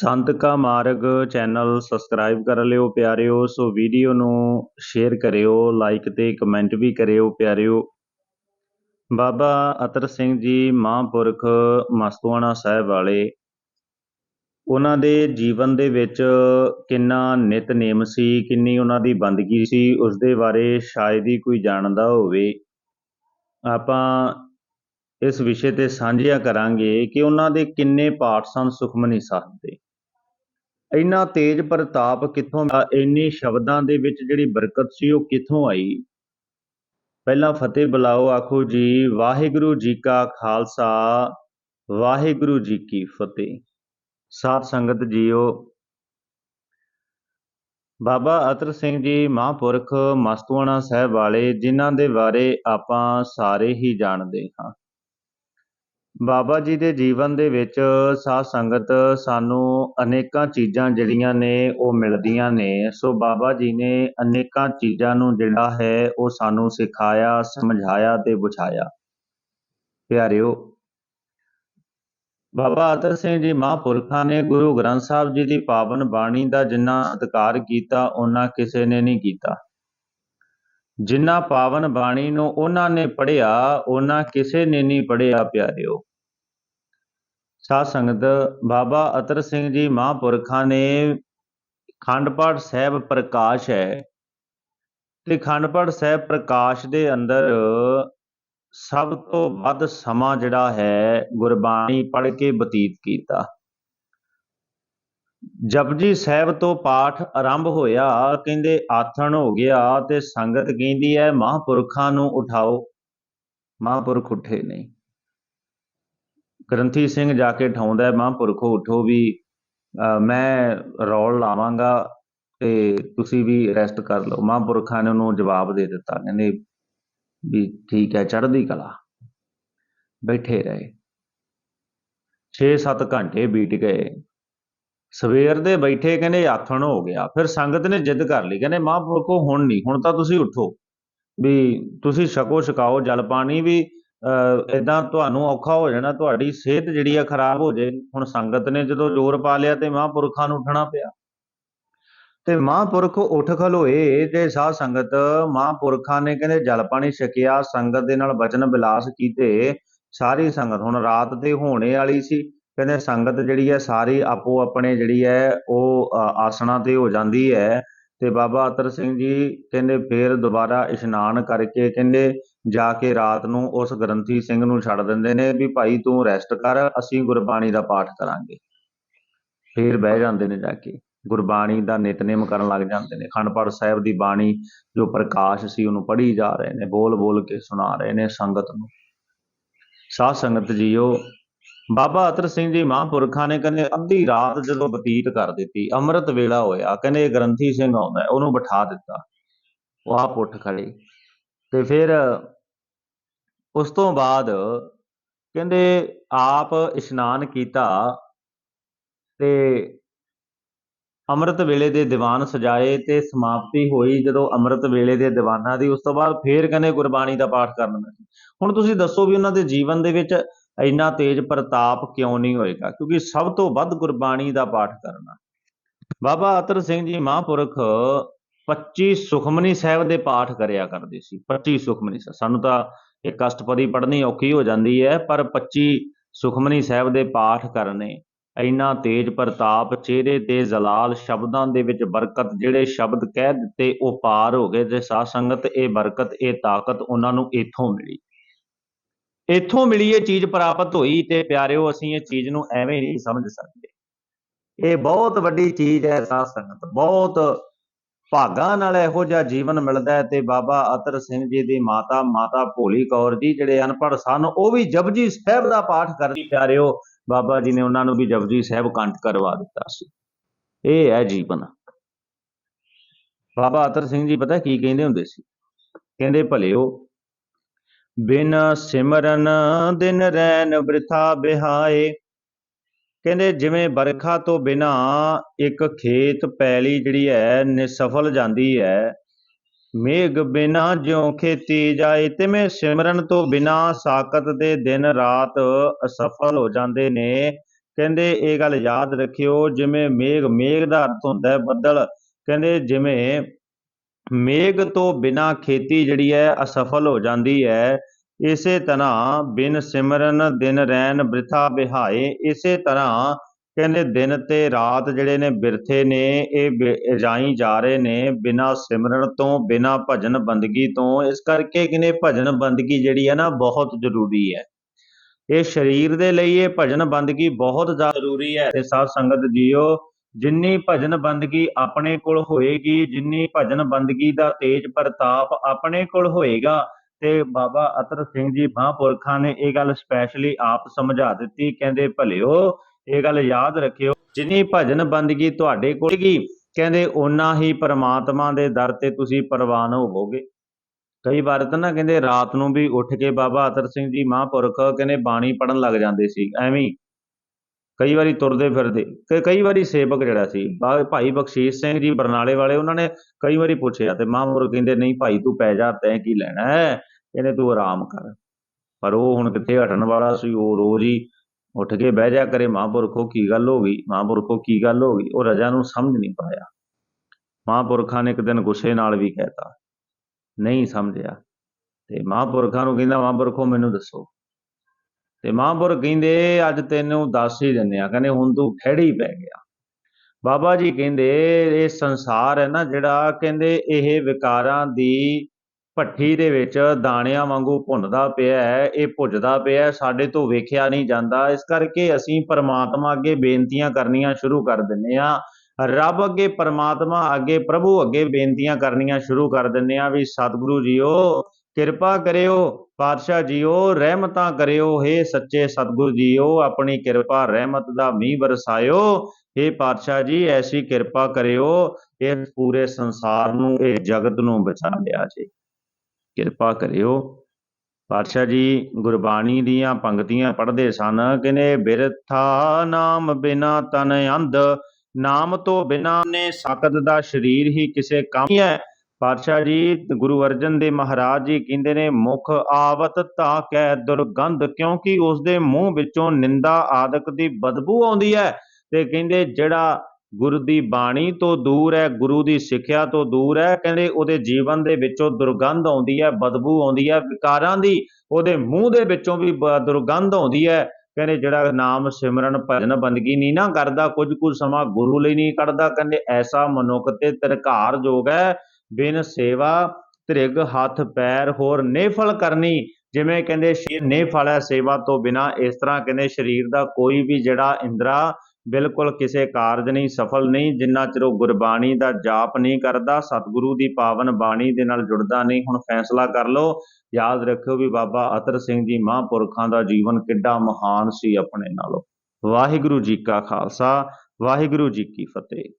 ਸੰਤ ਕਾ ਮਾਰਗ channel subscribe ਕਰ ਲਿਓ ਪਿਆਰਿਓ। ਸੋ ਵੀਡੀਓ ਨੂੰ ਸ਼ੇਅਰ ਕਰਿਓ ਲਾਈਕ ਤੇ ਕਮੈਂਟ ਵੀ ਕਰਿਓ ਪਿਆਰਿਓ। ਬਾਬਾ ਅਤਰ ਸਿੰਘ ਜੀ ਮਹਾਂਪੁਰਖ ਮਸਤੂਆਣਾ ਸਾਹਿਬ ਵਾਲੇ, ਉਹਨਾਂ ਦੇ ਜੀਵਨ ਦੇ ਵਿੱਚ ਕਿੰਨਾ ਨਿਤਨੇਮ ਸੀ, ਕਿੰਨੀ ਉਹਨਾਂ ਦੀ ਬੰਦਗੀ ਸੀ ਉਸ ਦੇ ਬਾਰੇ ਸ਼ਾਇਦ ਹੀ ਕੋਈ ਜਾਣਦਾ ਹੋਵੇ। ਆਪਾਂ ਇਸ ਵਿਸ਼ੇ ਤੇ ਸਾਂਝਿਆ ਕਰਾਂਗੇ ਕਿ ਉਹਨਾਂ ਦੇ ਕਿੰਨੇ ਪਾਠ ਸਨ ਸੁਖਮਨੀ ਸਾਹਿਬ ਦੇ। ਇੰਨਾ ਤੇਜ ਪ੍ਰਤਾਪ ਕਿੱਥੋਂ ਇੰਨੀ ਸ਼ਬਦਾਂ ਦੇ ਵਿੱਚ ਜਿਹੜੀ ਬਰਕਤ ਸੀ ਉਹ ਕਿੱਥੋਂ ਆਈ? ਪਹਿਲਾਂ ਫਤਿਹ ਬੁਲਾਓ, ਆਖੋ ਜੀ, ਵਾਹਿਗੁਰੂ ਜੀ ਕਾ ਖਾਲਸਾ, ਵਾਹਿਗੁਰੂ ਜੀ ਕੀ ਫਤਿਹ। ਸਾਧ ਸੰਗਤ ਜੀਓ, ਬਾਬਾ ਅਤਰ ਸਿੰਘ ਜੀ ਮਹਾਂਪੁਰਖ, ਮਸਤੂਆਣਾ ਸਾਹਿਬ ਵਾਲੇ, ਜਿਨ੍ਹਾਂ ਦੇ ਬਾਰੇ ਆਪਾਂ ਸਾਰੇ ਹੀ ਜਾਣਦੇ ਹਾਂ। ਬਾਬਾ ਜੀ ਦੇ ਜੀਵਨ ਦੇ ਵਿੱਚ ਸਾਧ ਸੰਗਤ ਸਾਨੂੰ ਅਨੇਕਾਂ ਚੀਜ਼ਾਂ ਜਿਹੜੀਆਂ ਨੇ ਉਹ ਮਿਲਦੀਆਂ ਨੇ। ਸੋ ਬਾਬਾ ਜੀ ਨੇ ਅਨੇਕਾਂ ਚੀਜ਼ਾਂ ਨੂੰ ਜਿਹੜਾ ਹੈ ਉਹ ਸਾਨੂੰ ਸਿਖਾਇਆ, ਸਮਝਾਇਆ ਤੇ ਬੁਝਾਇਆ। ਪਿਆਰਿਓ, ਬਾਬਾ ਅਤਰ ਸਿੰਘ ਜੀ ਮਹਾਂਪੁਰਖਾਂ ਨੇ ਗੁਰੂ ਗ੍ਰੰਥ ਸਾਹਿਬ ਜੀ ਦੀ ਪਾਵਨ ਬਾਣੀ ਦਾ ਜਿੰਨਾ ਸਤਿਕਾਰ ਕੀਤਾ ਉਹਨਾਂ ਕਿਸੇ ਨੇ ਨਹੀਂ ਕੀਤਾ। ਜਿੰਨਾ ਪਾਵਨ ਬਾਣੀ ਨੂੰ ਉਹਨਾਂ ਨੇ ਪੜ੍ਹਿਆ ਉਹਨਾਂ ਕਿਸੇ ਨੇ ਨਹੀਂ ਪੜ੍ਹਿਆ, ਪਿਆਰਿਓ। ਸਾਧ ਸੰਗਤ ਬਾਬਾ ਅਤਰ ਸਿੰਘ ਜੀ ਮਹਾਂਪੁਰਖਾਂ ਨੇ ਖੰਡ ਪਾਠ ਸਾਹਿਬ ਪ੍ਰਕਾਸ਼ ਹੈ ਤੇ ਖੰਡ ਪਾਠ ਸਾਹਿਬ ਪ੍ਰਕਾਸ਼ ਦੇ ਅੰਦਰ ਸਭ ਤੋਂ ਵੱਧ ਸਮਾਂ ਜਿਹੜਾ ਹੈ ਗੁਰਬਾਣੀ ਪੜ੍ਹ ਕੇ ਬਤੀਤ ਕੀਤਾ। ਜਪਜੀ ਸਾਹਿਬ ਤੋਂ ਪਾਠ ਆਰੰਭ ਹੋਇਆ, ਕਹਿੰਦੇ ਆਥਣ ਹੋ ਗਿਆ ਤੇ ਸੰਗਤ ਕਹਿੰਦੀ ਹੈ ਮਹਾਂਪੁਰਖਾਂ ਨੂੰ ਉਠਾਓ। ਮਹਾਂਪੁਰਖ ਉੱਠੇ ਨਹੀਂ। ਗ੍ਰੰਥੀ ਸਿੰਘ ਜਾ ਕੇ ਠਾਉਂਦਾ ਮਹਾਂਪੁਰਖੋ ਉਠੋ ਵੀ, ਅਹ ਮੈਂ ਰੌਲ ਲਾਵਾਂਗਾ ਤੇ ਤੁਸੀਂ ਵੀ ਰੈਸਟ ਕਰ ਲਓ। ਮਹਾਂਪੁਰਖਾਂ ਨੇ ਉਹਨੂੰ ਜਵਾਬ ਦੇ ਦਿੱਤਾ, ਕਹਿੰਦੇ ਵੀ ਠੀਕ ਹੈ, ਚੜ੍ਹਦੀ ਕਲਾ, ਬੈਠੇ ਰਹੇ। 6-7 ਘੰਟੇ ਬੀਤ ਗਏ। ਸਵੇਰ ਦੇ ਬੈਠੇ ਕਹਿੰਦੇ ਆਥਣ ਹੋ ਗਿਆ। ਫਿਰ ਸੰਗਤ ਨੇ ਜਿੱਦ ਕਰ ਲਈ, ਕਹਿੰਦੇ ਮਹਾਂਪੁਰਖੋ ਹੁਣ ਨਹੀਂ, ਹੁਣ ਤਾਂ ਤੁਸੀਂ ਉੱਠੋ ਵੀ ਤੁਸੀਂ ਛਕੋ ਛਕਾਓ ਜਲ ਪਾਣੀ ਵੀ ਇਦਾਂ ਤੁਹਾਨੂੰ ਔਖਾ ਹੋ ਜਾਣਾ, ਤੁਹਾਡੀ ਸਿਹਤ ਜਿਹੜੀ ਆ ਖਰਾਬ ਹੋ ਜੇ। ਹੁਣ ਸੰਗਤ ਨੇ ਜਦੋਂ ਜ਼ੋਰ ਪਾ ਲਿਆ ਤੇ ਮਹਾਂਪੁਰਖਾਂ ਨੂੰ ਉੱਠਣਾ ਪਿਆ। ਤੇ ਮਹਾਂਪੁਰਖ ਉੱਠ ਖਲੋਏ ਤੇ ਸਾਧ ਸੰਗਤ ਮਹਾਂਪੁਰਖਾਂ ਨੇ ਕਹਿੰਦੇ, ਜਲ ਪਾਣੀ ਛਕਿਆ, ਸੰਗਤ ਦੇ ਨਾਲ ਬਚਨ ਬਿਲਾਸ ਕੀਤੇ। ਸਾਰੀ ਸੰਗਤ, ਹੁਣ ਰਾਤ ਤੇ ਹੋਣੇ ਵਾਲੀ ਸੀ। ਕਹਿੰਦੇ, ਸੰਗਤ ਜਿਹੜੀ ਹੈ ਸਾਰੀ ਆਪੋ ਆਪਣੇ ਜਿਹੜੀ ਹੈ ਉਹ ਆਸਣਾ ਤੇ ਹੋ ਜਾਂਦੀ ਹੈ। ਤੇ ਬਾਬਾ ਅਤਰ ਸਿੰਘ ਜੀ ਕਹਿੰਦੇ ਫੇਰ ਦੁਬਾਰਾ ਇਸ਼ਨਾਨ ਕਰਕੇ ਕਹਿੰਦੇ ਜਾ ਕੇ ਰਾਤ ਨੂੰ ਉਸ ਗ੍ਰੰਥੀ ਸਿੰਘ ਨੂੰ ਛੱਡ ਦਿੰਦੇ ਨੇ ਵੀ ਭਾਈ ਤੂੰ ਰੈਸਟ ਕਰ, ਅਸੀਂ ਗੁਰਬਾਣੀ ਦਾ ਪਾਠ ਕਰਾਂਗੇ। ਫੇਰ ਬਹਿ ਜਾਂਦੇ ਨੇ ਜਾ ਕੇ, ਗੁਰਬਾਣੀ ਦਾ ਨਿਤਨੇਮ ਕਰਨ ਲੱਗ ਜਾਂਦੇ ਨੇ। ਖੰਡ ਪਾਠ ਸਾਹਿਬ ਦੀ ਬਾਣੀ ਜੋ ਪ੍ਰਕਾਸ਼ ਸੀ ਉਹਨੂੰ ਪੜ੍ਹੀ ਜਾ ਰਹੇ ਨੇ ਬੋਲ ਬੋਲ ਕੇ ਸੁਣਾ ਰਹੇ ਨੇ ਸੰਗਤ ਨੂੰ। ਸਾਧ ਸੰਗਤ ਜੀਓ ਬਾਬਾ ਅਤਰ ਸਿੰਘ ਜੀ ਮਹਾਂਪੁਰਖਾਂ ਨੇ ਕਹਿੰਦੇ, ਅੱਧੀ ਰਾਤ ਜਦੋਂ ਬਤੀਤ ਕਰ ਦਿੱਤੀ, ਅੰਮ੍ਰਿਤ ਵੇਲਾ ਹੋਇਆ, ਕਹਿੰਦੇ ਗ੍ਰੰਥੀ ਸਿੰਘ ਆਉਂਦਾ, ਉਹਨੂੰ ਬਿਠਾ ਦਿੱਤਾ, ਉਹ ਆਪ ਉੱਠ ਖੜੇ। ਤੇ ਫਿਰ ਉਸ ਤੋਂ ਬਾਅਦ ਕਹਿੰਦੇ ਆਪ ਇਸ਼ਨਾਨ ਕੀਤਾ ਤੇ ਅੰਮ੍ਰਿਤ ਵੇਲੇ ਦੇ ਦੀਵਾਨ ਸਜਾਏ ਤੇ ਸਮਾਪਤੀ ਹੋਈ। ਜਦੋਂ ਅੰਮ੍ਰਿਤ ਵੇਲੇ ਦੇ ਦੀਵਾਨਾਂ ਦੀ, ਉਸ ਤੋਂ ਬਾਅਦ ਫੇਰ ਕਹਿੰਦੇ ਗੁਰਬਾਣੀ ਦਾ ਪਾਠ ਕਰਨ ਲੱਗੇ ਹੁਣ ਤੁਸੀਂ ਦੱਸੋ ਵੀ ਉਹਨਾਂ ਦੇ ਜੀਵਨ ਦੇ ਵਿੱਚ ਇੰਨਾ ਤੇਜ ਪ੍ਰਤਾਪ ਕਿਉਂ ਨਹੀਂ ਹੋਏਗਾ? ਕਿਉਂਕਿ ਸਭ ਤੋਂ ਵੱਧ ਗੁਰਬਾਣੀ ਦਾ ਪਾਠ ਕਰਨਾ। ਬਾਬਾ ਅਤਰ ਸਿੰਘ ਜੀ ਮਹਾਂਪੁਰਖ 25 ਸੁਖਮਨੀ ਸਾਹਿਬ ਦੇ ਪਾਠ ਕਰਿਆ ਕਰਦੇ ਸੀ। 25 ਸੁਖਮਨੀ ਸਾਨੂੰ ਤਾਂ ਇਹ ਅਸ਼ਟਪਦੀ ਪੜ੍ਹਨੀ ਔਖੀ ਹੋ ਜਾਂਦੀ ਹੈ, ਪਰ 25 ਸੁਖਮਨੀ ਸਾਹਿਬ ਦੇ ਪਾਠ ਕਰਨੇ, ਇੰਨਾ ਤੇਜ ਪ੍ਰਤਾਪ, ਚਿਹਰੇ ਤੇ ਜ਼ਲਾਲ, ਸ਼ਬਦਾਂ ਦੇ ਵਿੱਚ ਬਰਕਤ, ਜਿਹੜੇ ਸ਼ਬਦ ਕਹਿ ਦਿੱਤੇ ਉਹ ਪਾਰ ਹੋ ਗਏ ਤੇ ਸਾਧ ਸੰਗਤ ਇਹ ਬਰਕਤ, ਇਹ ਤਾਕਤ ਉਹਨਾਂ ਨੂੰ ਇੱਥੋਂ ਮਿਲੀ। ਇੱਥੋਂ ਮਿਲੀ ਇਹ ਚੀਜ਼ ਪ੍ਰਾਪਤ ਹੋਈ ਤੇ ਪਿਆਰਿਓ, ਅਸੀਂ ਇਹ ਚੀਜ਼ ਨੂੰ ਐਵੇਂ ਨਹੀਂ ਸਮਝ ਸਕਦੇ। ਇਹ ਬਹੁਤ ਵੱਡੀ ਚੀਜ਼ ਹੈ ਸਾਧ ਸੰਗਤ। ਬਹੁਤ ਭਾਗਾਂ ਨਾਲ ਇਹੋ ਜਿਹਾ ਜੀਵਨ ਮਿਲਦਾ ਹੈ ਤੇ ਬਾਬਾ ਅਤਰ ਸਿੰਘ ਜੀ ਦੀ ਮਾਤਾ ਮਾਤਾ ਭੋਲੀ ਕੌਰ ਜੀ ਜਿਹੜੇ ਅਨਪੜ੍ਹ ਸਨ, ਉਹ ਵੀ ਜਪਜੀ ਸਾਹਿਬ ਦਾ ਪਾਠ ਕਰਦੀ ਪਿਆਰਿਓ, ਬਾਬਾ ਜੀ ਨੇ ਉਹਨਾਂ ਨੂੰ ਵੀ ਜਪਜੀ ਸਾਹਿਬ ਕੰਠ ਕਰਵਾ ਦਿੱਤਾ ਸੀ। ਇਹ ਹੈ ਜੀਵਨ। ਬਾਬਾ ਅਤਰ ਸਿੰਘ ਜੀ ਪਤਾ ਕੀ ਕਹਿੰਦੇ ਹੁੰਦੇ ਸੀ? ਕਹਿੰਦੇ ਭਲਿਓ ਬਿਨ ਸਿਮਰਨ ਦਿਨ ਰੈਨ ਬ੍ਰਿਥਾ ਬਿਹਾਏ। ਕਹਿੰਦੇ, ਜਿਵੇਂ ਬਰਖਾ ਤੋਂ ਬਿਨਾ ਇੱਕ ਖੇਤ ਪੈਲੀ ਜਿਹੜੀ ਹੈ, ਨਿਸਫਲ ਜਾਂਦੀ ਹੈ। ਮੇਘ ਬਿਨਾ ਜਿਉ ਖੇਤੀ ਜਾਏ, ਤਿਵੇਂ ਸਿਮਰਨ ਤੋਂ ਬਿਨਾ ਸਾਕਤ ਦੇ ਦਿਨ ਰਾਤ ਅਸਫਲ ਹੋ ਜਾਂਦੇ ਨੇ। ਕਹਿੰਦੇ, ਇਹ ਗੱਲ ਯਾਦ ਰੱਖਿਓ, ਜਿਵੇਂ ਮੇਘ ਮੇਘ ਦਾ ਅਰਥ ਹੁੰਦਾ ਬੱਦਲ। ਕਹਿੰਦੇ, ਜਿਵੇਂ ਮੇਘ ਤੋਂ ਬਿਨਾ ਖੇਤੀ ਜਿਹੜੀ ਹੈ ਅਸਫਲ ਹੋ ਜਾਂਦੀ ਹੈ। ਇਸੇ ਤਰ੍ਹਾਂ ਬਿਨ ਸਿਮਰਨ ਦਿਨ ਰਹਿਣ ਬ੍ਰਿਥਾ ਬਿਹਾਏ, ਇਸੇ ਤਰ੍ਹਾਂ ਕਹਿੰਦੇ ਦਿਨ ਤੇ ਰਾਤ ਜਿਹੜੇ ਨੇ ਬਿਰਥੇ ਨੇ, ਇਹ ਬਿ- ਜਾਈ ਜਾ ਰਹੇ ਨੇ ਬਿਨਾ ਸਿਮਰਨ ਤੋਂ, ਬਿਨਾ ਭਜਨ ਬੰਦਗੀ ਤੋਂ। ਇਸ ਕਰਕੇ ਕਿਨੇ ਭਜਨ ਬੰਦਗੀ ਜਿਹੜੀ ਹੈ ਨਾ ਬਹੁਤ ਜ਼ਰੂਰੀ ਹੈ। ਇਹ ਸਰੀਰ ਦੇ ਲਈ ਇਹ ਭਜਨ ਬੰਦਗੀ ਬਹੁਤ ਜ਼ਿਆਦਾ ਜ਼ਰੂਰੀ ਹੈ। ਤੇ ਸਾਧ ਸੰਗਤ ਜੀਓ ਜਿੰਨੀ ਭਜਨ ਬੰਦਗੀ ਆਪਣੇ ਕੋਲ ਹੋਏਗੀ, ਜਿੰਨੀ ਭਜਨ ਬੰਦਗੀ ਦਾ ਤੇਜ ਪ੍ਰਤਾਪ ਆਪਣੇ ਕੋਲ ਹੋਏਗਾ। ਤੇ ਬਾਬਾ ਅਤਰ ਸਿੰਘ ਜੀ ਮਹਾਂਪੁਰਖਾਂ ਨੇ ਇਹ ਗੱਲ ਸਪੈਸ਼ਲੀ ਆਪ ਸਮਝਾ ਦਿੱਤੀ। ਕਹਿੰਦੇ, ਭਲਿਓ, ਇਹ ਗੱਲ ਯਾਦ ਰੱਖਿਓ, ਜਿੰਨੀ ਭਜਨ ਬੰਦਗੀ ਤੁਹਾਡੇ ਕੋਲ ਹੈਗੀ ਕਹਿੰਦੇ, ਓਨਾ ਹੀ ਪ੍ਰਮਾਤਮਾ ਦੇ ਦਰ ਤੇ ਤੁਸੀਂ ਪ੍ਰਵਾਨ ਹੋਵੋਗੇ। ਕਈ ਵਾਰ ਤਾਂ ਨਾ ਕਹਿੰਦੇ, ਰਾਤ ਨੂੰ ਵੀ ਉੱਠ ਕੇ ਬਾਬਾ ਅਤਰ ਸਿੰਘ ਜੀ ਮਹਾਂਪੁਰਖ ਕਹਿੰਦੇ, ਬਾਣੀ ਪੜਨ ਲੱਗ ਜਾਂਦੇ ਸੀ। ਐਵੇਂ ਕਈ ਵਾਰੀ ਤੁਰਦੇ ਫਿਰਦੇ ਤੇ ਕਈ ਵਾਰੀ ਸੇਵਕ ਜਿਹੜਾ ਸੀ ਭਾਈ ਬਖਸ਼ੀਸ਼ ਸਿੰਘ ਜੀ ਬਰਨਾਲੇ ਵਾਲੇ, ਉਹਨਾਂ ਨੇ ਕਈ ਵਾਰੀ ਪੁੱਛਿਆ ਤੇ ਮਹਾਂਪੁਰਖ ਕਹਿੰਦੇ, ਨਹੀਂ ਭਾਈ ਤੂੰ ਪੈ ਜਾ, ਤੈਂ ਕੀ ਲੈਣਾ ਹੈ? ਕਹਿੰਦੇ ਤੂੰ ਆਰਾਮ ਕਰ। ਪਰ ਉਹ ਹੁਣ ਕਿੱਥੇ ਹਟਣ ਵਾਲਾ ਸੀ, ਉਹ ਰੋਜ਼ ਹੀ ਉੱਠ ਕੇ ਬਹਿ ਜਾ ਕਰੇ ਮਹਾਂਪੁਰਖੋ ਕੀ ਗੱਲ ਹੋ ਗਈ? ਮਹਾਂਪੁਰਖੋ ਕੀ ਗੱਲ ਹੋ ਗਈ? ਉਹ ਰਜਾ ਨੂੰ ਸਮਝ ਨਹੀਂ ਪਾਇਆ। ਮਹਾਂਪੁਰਖਾਂ ਨੇ ਇੱਕ ਦਿਨ ਗੁੱਸੇ ਨਾਲ ਵੀ ਕਹਿਤਾ, ਨਹੀਂ ਸਮਝਿਆ। ਤੇ ਮਹਾਂਪੁਰਖਾਂ ਨੂੰ ਕਹਿੰਦਾ ਮਹਾਂਪੁਰਖੋ ਮੈਨੂੰ ਦੱਸੋ। ਤੇ ਮਹਾਂਪੁਰ ਕਹਿੰਦੇ ਅੱਜ ਤੈਨੂੰ ਦੱਸ ਹੀ ਦਿੰਦੇ ਆ ਕਹਿੰਦੇ ਹੁਣ ਤੂੰ ਖਹਿੜੀ ਪੈ ਗਿਆ। ਬਾਬਾ ਜੀ ਕਹਿੰਦੇ ਇਹ ਸੰਸਾਰ ਹੈ ਨਾ ਜਿਹੜਾ ਕਹਿੰਦੇ ਇਹ ਵਿਕਾਰਾਂ ਦੀ ਭੱਠੀ ਦੇ ਵਿੱਚ ਦਾਣਿਆਂ ਵਾਂਗੂ ਭੁੰਨਦਾ ਪਿਆ ਹੈ ਇਹ ਭੁੱਜਦਾ ਪਿਆ ਹੈ, ਸਾਡੇ ਤੋਂ ਵੇਖਿਆ ਨਹੀਂ ਜਾਂਦਾ। ਇਸ ਕਰਕੇ ਅਸੀਂ ਪਰਮਾਤਮਾ ਅੱਗੇ ਬੇਨਤੀਆਂ ਕਰਨੀਆਂ ਸ਼ੁਰੂ ਕਰ ਦਿੰਨੇ ਆ ਰੱਬ ਅੱਗੇ ਪਰਮਾਤਮਾ ਅੱਗੇ ਪ੍ਰਭੂ ਅੱਗੇ ਬੇਨਤੀਆਂ ਕਰਨੀਆਂ ਸ਼ੁਰੂ ਕਰ ਦਿੰਨੇ ਆ ਵੀ ਸਤਿਗੁਰੂ ਜੀਓ ਕਿਰਪਾ ਕਰਿਓ, ਪਾਤਸ਼ਾਹ ਜੀਓ, ਰਹਿਮਤਾਂ ਕਰਿਓ हे ਸੱਚੇ ਸਤਿਗੁਰੂ ਜੀਓ, ਆਪਣੀ ਕਿਰਪਾ, ਰਹਿਮਤ ਦਾ ਮੀਂਹ ਵਰਸਾਇਓ हे ਪਾਤਸ਼ਾਹ ਜੀ, ਐਸੀ ਕਿਰਪਾ ਕਰਿਓ ਇਸ ਪੂਰੇ ਸੰਸਾਰ ਨੂੰ, ਇਹ ਜਗਤ ਨੂੰ ਬਚਾ ਲਿਆ ਜੀ। ਕਿਰਪਾ ਕਰਿਓ। ਪਾਤਸ਼ਾਹ ਜੀ, ਗੁਰਬਾਣੀ ਦੀਆਂ ਪੰਕਤੀਆਂ ਪੜ੍ਹਦੇ ਸਨ ਕਹਿੰਦੇ ਬਿਰਥਾ ਨਾਮ ਬਿਨਾ ਤਨ ਅੰਧ, ਨਾਮ ਤੋਂ ਬਿਨਾ ਨੇ ਸਕਤ ਦਾ ਸਰੀਰ ਹੀ ਕਿਸੇ ਕੰਮ ਹੈ। ਪਾਤਸ਼ਾਹ ਜੀ, ਗੁਰੂ ਅਰਜਨ ਦੇਵ ਮਹਾਰਾਜ ਜੀ ਕਹਿੰਦੇ ਨੇ, ਮੁਖ ਆਵਤ ਤਾ ਕੈ ਦੁਰਗੰਧ, ਕਿਉਂਕਿ ਉਸ ਦੇ ਮੂੰਹ ਵਿੱਚੋਂ ਨਿੰਦਾ ਆਦਿਕ ਦੀ ਬਦਬੂ ਆਉਂਦੀ ਹੈ। ਤੇ ਕਹਿੰਦੇ, ਜਿਹੜਾ ਗੁਰੂ ਦੀ ਬਾਣੀ ਤੋਂ ਦੂਰ ਹੈ, ਗੁਰੂ ਦੀ ਸਿੱਖਿਆ ਤੋਂ ਦੂਰ ਹੈ, ਕਹਿੰਦੇ, ਉਹਦੇ ਜੀਵਨ ਦੇ ਵਿੱਚੋਂ ਦੁਰਗੰਧ ਆਉਂਦੀ ਹੈ, ਬਦਬੂ ਆਉਂਦੀ ਹੈ, ਵਿਕਾਰਾਂ ਦੀ, ਉਹਦੇ ਮੂੰਹ ਦੇ ਵਿੱਚੋਂ ਵੀ ਦੁਰਗੰਧ ਆਉਂਦੀ ਹੈ। ਕਹਿੰਦੇ, ਜਿਹੜਾ ਨਾਮ ਸਿਮਰਨ ਭਜਨ ਬੰਦਗੀ ਨਹੀਂ ਨਾ ਕਰਦਾ, ਕੁਝ ਕੁ ਸਮਾਂ ਗੁਰੂ ਲਈ ਨਹੀਂ ਕੱਢਦਾ। ਕਹਿੰਦੇ, ਐਸਾ ਮਨੁੱਖ ਤੇ ਤਿਰਕਾਰ ਜੋਗ ਹੈ ਬਿਨ ਸੇਵਾ ਧ੍ਰਿਗ ਹੱਥ ਪੈਰ ਹੋਰ ਨੇਫਲ ਕਰਨੀ। ਜਿਵੇਂ ਕਹਿੰਦੇ ਸ਼ਰੀਰ ਨੇਫਲ ਹੈ ਸੇਵਾ ਤੋਂ ਬਿਨਾ, ਇਸ ਤਰ੍ਹਾਂ ਕਹਿੰਦੇ ਸਰੀਰ ਦਾ ਕੋਈ ਵੀ ਜਿਹੜਾ ਇੰਦਰਾ ਬਿਲਕੁਲ ਕਿਸੇ ਕਾਰਜ ਨਹੀਂ, ਸਫਲ ਨਹੀਂ, ਜਿੰਨਾ ਚਿਰ ਉਹ ਗੁਰਬਾਣੀ ਦਾ ਜਾਪ ਨਹੀਂ ਕਰਦਾ, ਸਤਿਗੁਰੂ ਦੀ ਪਾਵਨ ਬਾਣੀ ਦੇ ਨਾਲ ਜੁੜਦਾ ਨਹੀਂ, ਹੁਣ ਫੈਸਲਾ ਕਰ ਲਓ। ਯਾਦ ਰੱਖਿਓ ਵੀ ਬਾਬਾ ਅਤਰ ਸਿੰਘ ਜੀ ਮਹਾਂਪੁਰਖਾਂ ਦਾ ਜੀਵਨ ਕਿੱਡਾ ਮਹਾਨ ਸੀ ਆਪਣੇ ਨਾਲੋਂ। ਵਾਹਿਗੁਰੂ ਜੀ ਕਾ ਖਾਲਸਾ, ਵਾਹਿਗੁਰੂ ਜੀ ਕੀ ਫਤਿਹ।